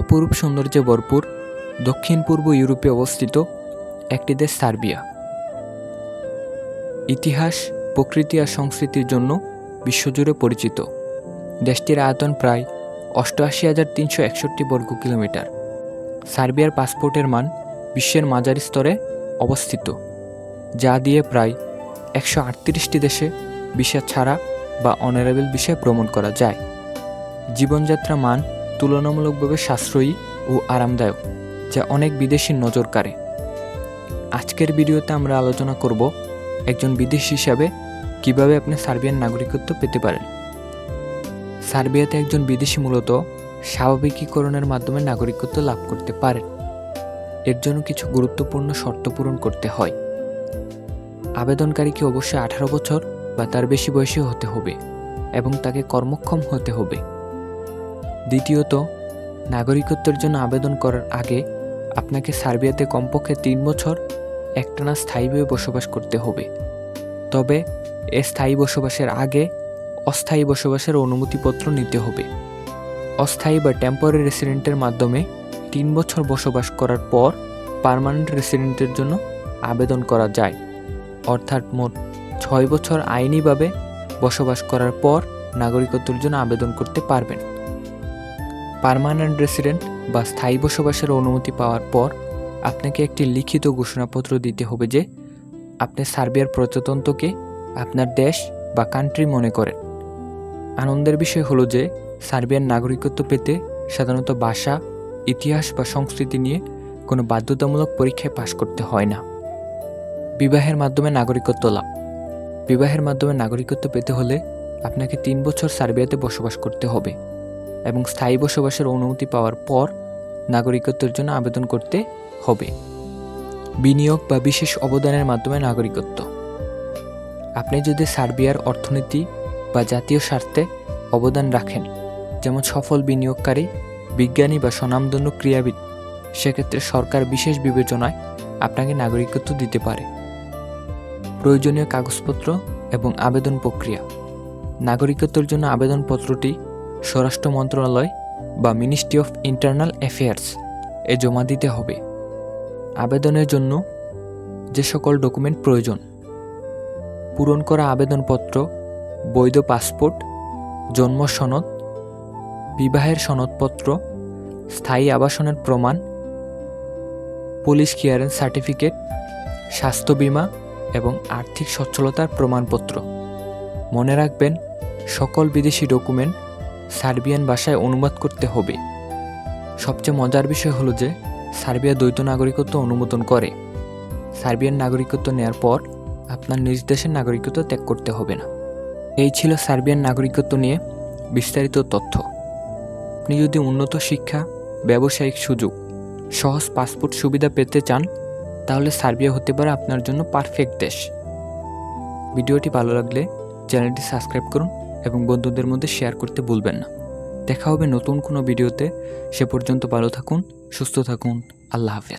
অপরূপ সৌন্দর্যে ভরপুর দক্ষিণ পূর্ব ইউরোপে অবস্থিত একটি দেশ সার্বিয়া। ইতিহাস, প্রকৃতি আর সংস্কৃতির জন্য বিশ্বজুড়ে পরিচিত। দেশটির আয়তন প্রায় অষ্টআশি হাজার তিনশো একষট্টি বর্গ কিলোমিটার। সার্বিয়ার পাসপোর্টের মান বিশ্বের মাঝারি স্তরে অবস্থিত, যা দিয়ে প্রায় একশো আটত্রিশটি দেশে ভিসা ছাড়া বা অনারেবল বিষয়ে ভ্রমণ করা যায়। জীবনযাত্রা মান তুলনামূলকভাবে সাশ্রয়ী ও আরামদায়ক, যা অনেক বিদেশির নজর কাড়ে। আজকের ভিডিওতে আমরা আলোচনা করব একজন বিদেশি হিসাবে কীভাবে আপনি সার্বিয়ান নাগরিকত্ব পেতে পারেন। সার্বিয়াতে একজন বিদেশি মূলত স্বাভাবিকীকরণের মাধ্যমে নাগরিকত্ব লাভ করতে পারেন। এর জন্য কিছু গুরুত্বপূর্ণ শর্ত পূরণ করতে হয়। আবেদনকারীকে অবশ্যই আঠারো বছর বা তার বেশি বয়সী হতে হবে এবং তাকে কর্মক্ষম হতে হবে। দ্বিতীয়ত, নাগরিকত্বের জন্য আবেদন করার আগে আপনাকে সার্বিয়াতে কমপক্ষে তিন বছর একটানা স্থায়ীভাবে বসবাস করতে হবে। তবে এ স্থায়ী বসবাসের আগে অস্থায়ী বসবাসের অনুমতিপত্র নিতে হবে। অস্থায়ী বা টেম্পোরারি রেসিডেন্টের মাধ্যমে তিন বছর বসবাস করার পর পার্মানেন্ট রেসিডেন্টের জন্য আবেদন করা যায়। অর্থাৎ মোট ছয় বছর আইনিভাবে বসবাস করার পর নাগরিকত্বের জন্য আবেদন করতে পারবেন। পার্মানেন্ট রেসিডেন্ট বা স্থায়ী বসবাসের অনুমতি পাওয়ার পর আপনাকে একটি লিখিত ঘোষণাপত্র দিতে হবে যে আপনি সার্বিয়ার প্রজাতন্ত্রকে আপনার দেশ বা কান্ট্রি মনে করেন। আনন্দের বিষয় হলো যে সার্বিয়ার নাগরিকত্ব পেতে সাধারণত ভাষা, ইতিহাস বা সংস্কৃতি নিয়ে কোনো বাধ্যতামূলক পরীক্ষায় পাশ করতে হয় না। বিবাহের মাধ্যমে নাগরিকত্ব লাভ। বিবাহের মাধ্যমে নাগরিকত্ব পেতে হলে আপনাকে তিন বছর সার্বিয়াতে বসবাস করতে হবে। এবং স্থায়ী বসবাসের অনুমতি পাওয়ার পর নাগরিকত্বের জন্য আবেদন করতে হবে। বিনিয়োগ বা বিশেষ অবদানের মাধ্যমে নাগরিকত্ব। আপনি যদি সার্বিয়ার অর্থনীতি বা জাতীয় স্বার্থে অবদান রাখেন, যেমন সফল বিনিয়োগকারী, বিজ্ঞানী বা স্বনামধন্য ক্রীড়াবিদ, সেক্ষেত্রে সরকার বিশেষ বিবেচনায় আপনাকে নাগরিকত্ব দিতে পারে। প্রয়োজনীয় কাগজপত্র এবং আবেদন প্রক্রিয়া। নাগরিকত্বের জন্য আবেদনপত্রটি স্বরাষ্ট্র মন্ত্রণালয় বা মিনিস্ট্রি অফ ইন্টারনাল অ্যাফেয়ার্স এ জমা দিতে হবে। আবেদনের জন্য যে সকল ডকুমেন্ট প্রয়োজন। পূরণ করা আবেদনপত্র, বৈধ পাসপোর্ট, জন্ম সনদ, বিবাহের সনদপত্র, স্থায়ী আবাসনের প্রমাণ, পুলিশ ক্লিয়ারেন্স সার্টিফিকেট স্বাস্থ্য বিমা এবং আর্থিক সচ্ছলতার প্রমাণপত্র। মনে রাখবেন, সকল বিদেশি ডকুমেন্ট সার্বিয়ান ভাষায় অনুবাদ করতে হবে। সবচেয়ে মজার বিষয় হলো যে, সার্বিয়া দ্বৈত নাগরিকত্ব অনুমোদন করে। সার্বিয়ান নাগরিকত্ব নেয়ার পর আপনার নিজ দেশের নাগরিকত্ব ত্যাগ করতে হবে না। এই ছিল সার্বিয়ান নাগরিকত্ব নিয়ে বিস্তারিত তথ্য। আপনি যদি উন্নত শিক্ষা, ব্যবসায়িক সুযোগ, সহজ পাসপোর্ট সুবিধা পেতে চান, তাহলে সার্বিয়া হতে পারে আপনার জন্য পারফেক্ট দেশ। ভিডিওটি ভালো লাগলে চ্যানেলটি সাবস্ক্রাইব করুন। এবং বন্ধুদের মধ্যে শেয়ার করতে ভুলবেন না। দেখা হবে নতুন কোনো ভিডিওতে সে পর্যন্ত ভালো থাকুন, সুস্থ থাকুন। আল্লাহ হাফেজ।